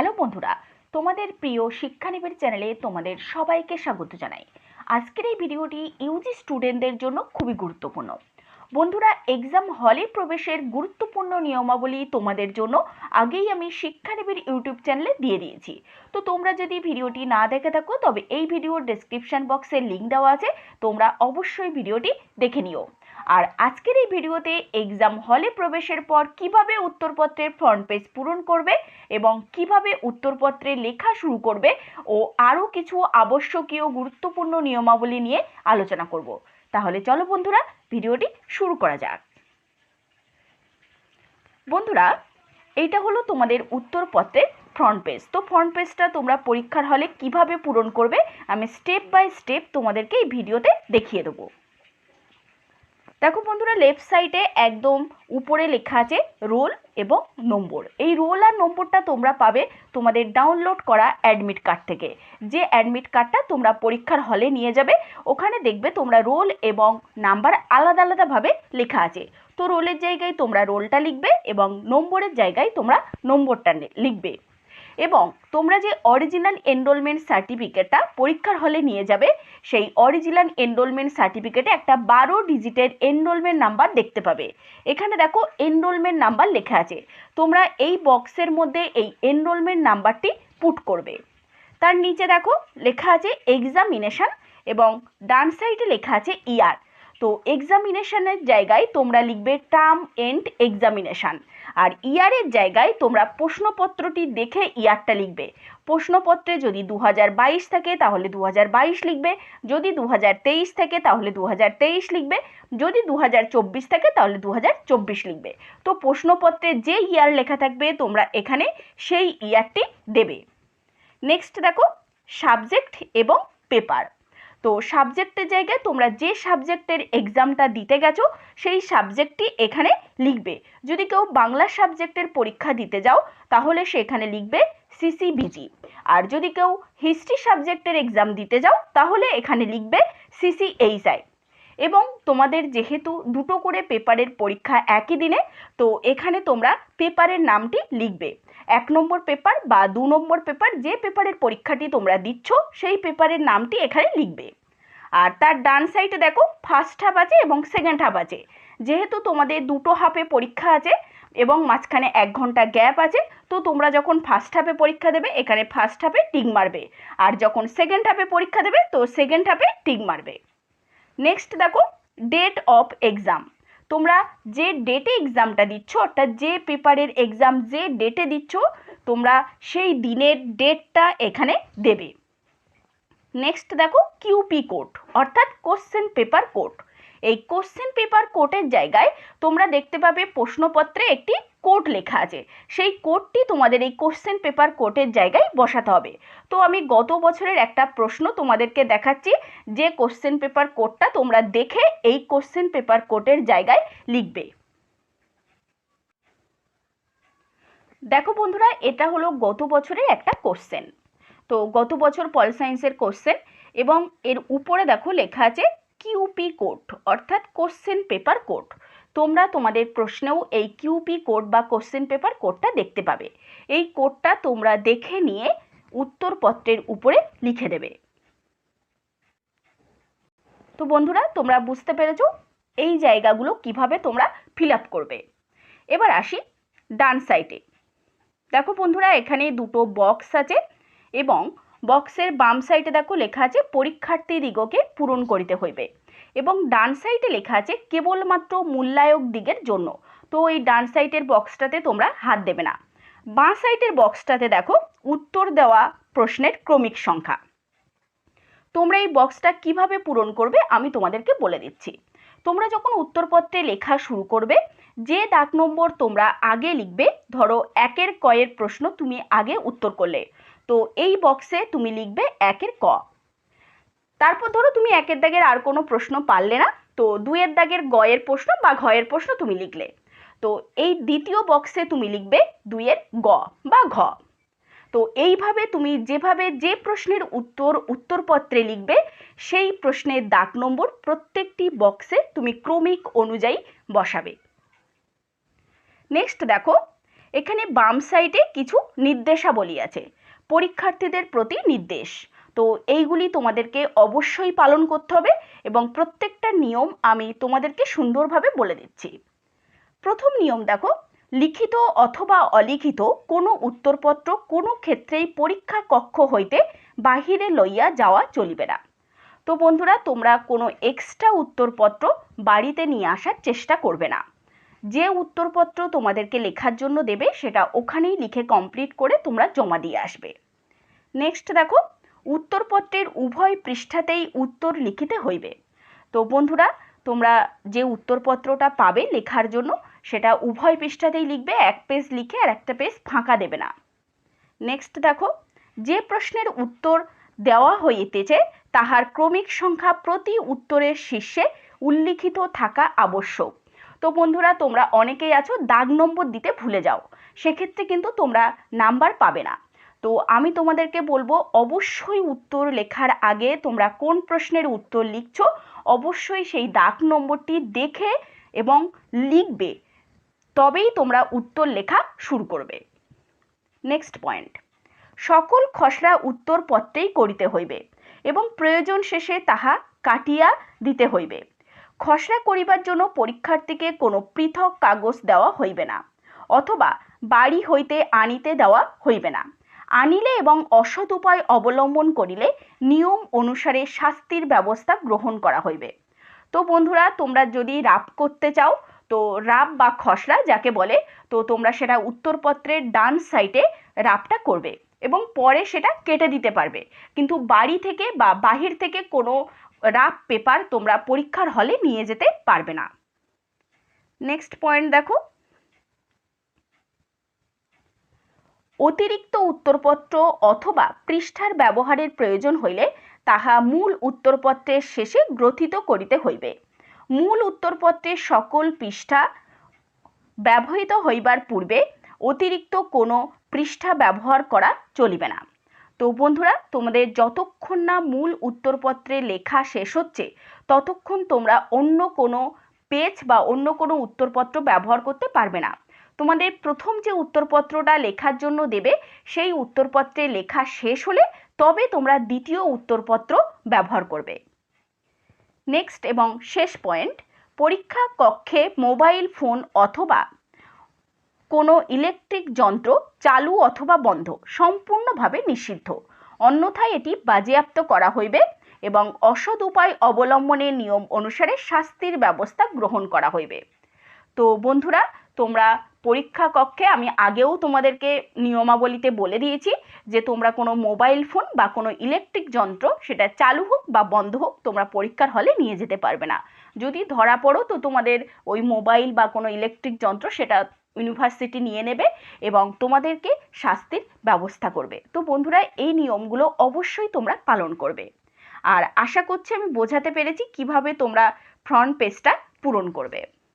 Hello বন্ধুরা, তোমাদের প্রিয় শিক্ষানিবের চ্যানেলে তোমাদের সবাইকে স্বাগত জানাই। আজকের এই ভিডিওটি ইউজি স্টুডেন্টদের জন্য খুবই গুরুত্বপূর্ণ। বন্ধুরা এক্সাম হলে প্রবেশের গুরুত্বপূর্ণ নিয়মাবলী তোমাদের জন্য আগেই আমি শিক্ষানিবির ইউটিউব চ্যানেলে দিয়ে দিয়েছি। তো তোমরা যদি ভিডিওটি না দেখে থাকো, তবে এই ভিডিওর ডেসক্রিপশন বক্সে লিঙ্ক দেওয়া আছে, তোমরা অবশ্যই ভিডিওটি দেখে নিও। আর আজকের এই ভিডিওতে এক্সাম হলে প্রবেশের পর কীভাবে উত্তরপত্রের ফ্রন্ট পেজ পূরণ করবে এবং কীভাবে উত্তরপত্রে লেখা শুরু করবে ও আরও কিছু আবশ্যকীয় গুরুত্বপূর্ণ নিয়মাবলী নিয়ে আলোচনা করব। তাহলে চলো বন্ধুরা, ভিডিওটি শুরু করা যাক। বন্ধুরা, এইটা হলো তোমাদের উত্তরপত্রের ফ্রন্ট পেজ তো ফ্রন্ট পেজটা তোমরা পরীক্ষার হলে কীভাবে পূরণ করবে, আমি স্টেপ বাই স্টেপ তোমাদেরকে এই ভিডিওতে দেখিয়ে দেবো। দেখো বন্ধুরা লেফট সাইডে একদম উপরে লেখা আছে রোল এবং নম্বর। এই রোল আর নম্বরটা তোমরা পাবে তোমাদের ডাউনলোড করা অ্যাডমিট কার্ড থেকে। যে অ্যাডমিট কার্ডটা তোমরা পরীক্ষার হলে নিয়ে যাবে, ওখানে দেখবে তোমরা রোল এবং নাম্বার আলাদা আলাদাভাবে লেখা আছে। তো রোলের জায়গায় তোমরা রোলটা লিখবে এবং নম্বরের জায়গায় তোমরা নম্বরটা লিখবে। এবং তোমরা যে অরিজিনাল এনরোলমেন্ট সার্টিফিকেটটা পরীক্ষার হলে নিয়ে যাবে, সেই অরিজিনাল এনরোলমেন্ট সার্টিফিকেটে একটা বারো ডিজিটের এনরোলমেন্ট নাম্বার দেখতে পাবে। এখানে দেখো এনরোলমেন্ট নাম্বার লেখা আছে। তোমরা এই বক্সের মধ্যে এই এনরোলমেন্ট নাম্বারটি পুট করবে। তার নিচে দেখো লেখা আছে এক্সামিনেশন এবং ডান সাইডে লেখা আছে ইয়ার তো এক্সামিনেশানের জায়গায় তোমরা লিখবে টার্ম এন্ড এক্সামিনেশন আর ইয়ারের জায়গায় তোমরা প্রশ্নপত্রটি দেখে ইয়ারটা লিখবে। প্রশ্নপত্রে যদি দু হাজার বাইশ থাকে, তাহলে দু হাজার বাইশ লিখবে। যদি দু থাকে, তাহলে দু হাজার তেইশ লিখবে। যদি দু হাজার চব্বিশ থাকে, তাহলে দু হাজার চব্বিশ লিখবে। তো প্রশ্নপত্রে যে ইয়ার লেখা থাকবে, তোমরা এখানে সেই ইয়ারটি দেবে। নেক্সট দেখো সাবজেক্ট এবং পেপার তো সাবজেক্টের জায়গায় তোমরা যে সাবজেক্টের এক্সামটা দিতে গেছো, সেই সাবজেক্টটি এখানে লিখবে। যদি কেউ বাংলা সাবজেক্টের পরীক্ষা দিতে যাও, তাহলে সেখানে লিখবে সিসিবিজি আর যদি কেউ হিস্ট্রি সাবজেক্টের এক্সাম দিতে যাও, তাহলে এখানে লিখবে সিসিএইচআই এবং তোমাদের যেহেতু দুটো করে পেপারের পরীক্ষা একই দিনে, তো এখানে তোমরা পেপারের নামটি লিখবে। এক নম্বর পেপার বা দু নম্বর পেপার যে পেপারের পরীক্ষাটি তোমরা দিচ্ছ, সেই পেপারের নামটি এখানে লিখবে। আর তার ডান সাইডে দেখো ফার্স্ট হাফ আছে এবং সেকেন্ড হাফ আছে। যেহেতু তোমাদের দুটো হাফে পরীক্ষা আছে এবং মাঝখানে এক ঘণ্টা গ্যাপ আছে, তো তোমরা যখন ফার্স্ট হাফে পরীক্ষা দেবে, এখানে ফার্স্ট হাফে টিক মারবে। আর যখন সেকেন্ড হাফে পরীক্ষা দেবে, তো সেকেন্ড হাফে টিক মারবে। নেক্সট দেখো ডেট অফ এক্সাম তোমরা যে ডেটে এক্সামটা দিচ্ছ, অর্থাৎ যে পেপারের এক্সাম যে ডেটে দিচ্ছ, তোমরা সেই দিনের ডেটটা এখানে দেবে। নেক্সট দেখো কিউপি কোড অর্থাৎ কোশ্চেন পেপার কোড এই কোশ্চেন পেপার কোডের জায়গায় তোমরা দেখতে পাবে প্রশ্নপত্রে একটি কোড লেখা আছে। সেই কোডটি তোমাদের এই কোশ্চেন পেপার কোটের জায়গায় বসাতে হবে। তো আমি গত বছরের একটা প্রশ্ন তোমাদেরকে দেখাচ্ছি, যে কোশ্চেন পেপার কোডটা তোমরা দেখে এই কোশ্চেন পেপার কোটের জায়গায় লিখবে। দেখো বন্ধুরা, এটা হলো গত বছরের একটা কোশ্চেন তো গত বছর পল সায়েন্সের কোশ্চেন এবং এর উপরে দেখো লেখা আছে কিউপি কোড অর্থাৎ কোশ্চেন পেপার কোড তোমরা তোমাদের প্রশ্নেও এই কিউপি কোড বা কোশ্চেন পেপার কোডটা দেখতে পাবে। এই কোডটা তোমরা দেখে নিয়ে উত্তরপত্রের উপরে লিখে দেবে। তো বন্ধুরা, তোমরা বুঝতে পেরেছ এই জায়গাগুলো কীভাবে তোমরা ফিল করবে। এবার আসি ডান সাইডে দেখো বন্ধুরা, এখানে দুটো বক্স আছে এবং বক্সের বাম সাইডে দেখো লেখা আছে পরীক্ষার্থীদিগকে পূরণ করিতে হইবে। এবং ডান সাইডে লেখা আছে, কেবলমাত্র মূল্যায়ক দিগের জন্য। তো এই ডান সাইডের বক্সটাতে তোমরা হাত দেবে না। বাঁ সাইডের বক্সটাতে দেখো, উত্তর দেওয়া প্রশ্নের ক্রমিক সংখ্যা। তোমরা এই বক্সটা কীভাবে পূরণ করবে আমি তোমাদেরকে বলে দিচ্ছি। তোমরা যখন উত্তরপত্রে লেখা শুরু করবে, যে দাগ নম্বর তোমরা আগে লিখবে, ধরো একের কয়ের প্রশ্ন তুমি আগে উত্তর করলে। তো এই বক্সে তুমি লিখবে একের ক। তারপর ধরো তুমি একের দাগের আর কোনো প্রশ্ন পারলে না, তো দুইয়ের দাগের গয়ের প্রশ্ন বা ঘয়ের প্রশ্ন তুমি লিখলে। তো এই দ্বিতীয় বক্সে তুমি লিখবে দুইয়ের গ বা ঘ। তো এইভাবে তুমি যেভাবে যে প্রশ্নের উত্তর, উত্তরপত্রে লিখবে, সেই প্রশ্নের দাগ নম্বর প্রত্যেকটি বক্সে তুমি ক্রমিক অনুযায়ী বসাবে। নেক্সট দেখো, এখানে বাম সাইডে কিছু নির্দেশাবলী আছে। পরীক্ষার্থীদের প্রতি নির্দেশ। তো এইগুলি তোমাদেরকে অবশ্যই পালন করতে হবে এবং প্রত্যেকটা নিয়ম আমি তোমাদেরকে সুন্দরভাবে বলে দিচ্ছি। প্রথম নিয়ম দেখো, লিখিত অথবা অলিখিত কোনো উত্তরপত্র কোনো ক্ষেত্রেই পরীক্ষা কক্ষ হইতে বাহিরে লইয়া যাওয়া চলিবে না। তো বন্ধুরা, তোমরা কোনো এক্সট্রা উত্তরপত্র বাড়িতে নিয়ে আসার চেষ্টা করবে না। যে উত্তরপত্র তোমাদেরকে লেখার জন্য দেবে, সেটা ওখানেই লিখে কমপ্লিট করে তোমরা জমা দিয়ে আসবে। নেক্সট দেখো, উত্তরপত্রের উভয় পৃষ্ঠাতেই উত্তর লিখিতে হইবে। তো বন্ধুরা, তোমরা যে উত্তরপত্রটা পাবে লেখার জন্য, সেটা উভয় পৃষ্ঠাতেই লিখবে, এক পেজ লিখে আর একটা পেজ ফাঁকা দেবে না। নেক্সট দেখো, যে প্রশ্নের উত্তর দেওয়া হইতেছে, তাহার ক্রমিক সংখ্যা প্রতি উত্তরের শীর্ষে উল্লিখিত থাকা আবশ্যক। তো বন্ধুরা, তোমরা অনেকেই আছো, দাগ নম্বর দিতে ভুলে যাও। সেক্ষেত্রে কিন্তু তোমরা নাম্বার পাবে না। তো আমি তোমাদেরকে বলব, অবশ্যই উত্তর লেখার আগে তোমরা কোন প্রশ্নের উত্তর লিখছো, অবশ্যই সেই দাগ নম্বরটি দেখে এবং লিখবে। তবেই তোমরা উত্তর লেখা শুরু করবে। নেক্সট পয়েন্ট সকল খসড়া উত্তরপত্রেই করিতে হইবে এবং প্রয়োজন শেষে তাহা কাটিয়া দিতে হইবে। খসড়া করিবার জন্য পরীক্ষার্থীকে কোনো পৃথক কাগজ দেওয়া হইবে না, অথবা বাড়ি হইতে আনিতে দেওয়া হইবে না। আনিলে এবং অসৎ উপায় অবলম্বন করিলে নিয়ম অনুসারে শাস্তির ব্যবস্থা গ্রহণ করা হইবে। তো বন্ধুরা, তোমরা যদি রাপ করতে চাও, তো রাপ বা খসড়া যাকে বলে, তো তোমরা সেটা উত্তরপত্রের ডান সাইডে রাপটা করবে এবং পরে সেটা কেটে দিতে পারবে। কিন্তু বাড়ি থেকে বা বাহির থেকে কোনো রাফ পেপার তোমরা পরীক্ষার হলে নিয়ে যেতে পারবে না। নেক্সট পয়েন্ট দেখো। অতিরিক্ত উত্তরপত্র অথবা পৃষ্ঠার ব্যবহারের প্রয়োজন হইলে তাহা মূল উত্তরপত্রের শেষে গ্রথিত করিতে হইবে। মূল উত্তরপত্রের সকল পৃষ্ঠা ব্যবহৃত হইবার পূর্বে অতিরিক্ত কোনো পৃষ্ঠা ব্যবহার করা চলিবে না। তো বন্ধুরা, তোমাদের যতক্ষণ না মূল উত্তরপত্রে লেখা শেষ হচ্ছে, ততক্ষণ তোমরা অন্য কোনো পেজ বা অন্য কোনো উত্তরপত্র ব্যবহার করতে পারবে না। তোমাদের প্রথম যে উত্তরপত্রটা লেখার জন্য দেবে, সেই উত্তরপত্রে লেখা শেষ হলে তবে তোমরা দ্বিতীয় উত্তরপত্র ব্যবহার করবে। নেক্সট এবং শেষ পয়েন্ট পরীক্ষা কক্ষে মোবাইল ফোন অথবা কোনো ইলেকট্রিক যন্ত্র চালু অথবা বন্ধ সম্পূর্ণভাবে নিষিদ্ধ। অন্যথায় এটি বাজেয়াপ্ত করা হইবে এবং অসৎ উপায় অবলম্বনের নিয়ম অনুসারে শাস্তির ব্যবস্থা গ্রহণ করা হইবে। তো বন্ধুরা, তোমরা পরীক্ষা কক্ষে, আমি আগেও তোমাদেরকে নিয়মাবলীতে বলে দিয়েছি যে তোমরা কোনো মোবাইল ফোন বা কোনো ইলেকট্রিক যন্ত্র সেটা চালু হোক বা বন্ধ হোক, তোমরা পরীক্ষার হলে নিয়ে যেতে পারবে না। যদি ধরা পড়ো তো তোমাদের ওই মোবাইল বা কোনো ইলেকট্রিক যন্ত্র সেটা ইউনিভার্সিটি নিয়ে নেবে এবং তোমাদেরকে শাস্তির ব্যবস্থা করবে। তো বন্ধুরা, এই নিয়মগুলো অবশ্যই তোমরা পালন করবে। আর আশা করছি আমি বোঝাতে পেরেছি কীভাবে তোমরা ফ্রন্ট পেজটা পূরণ করবে।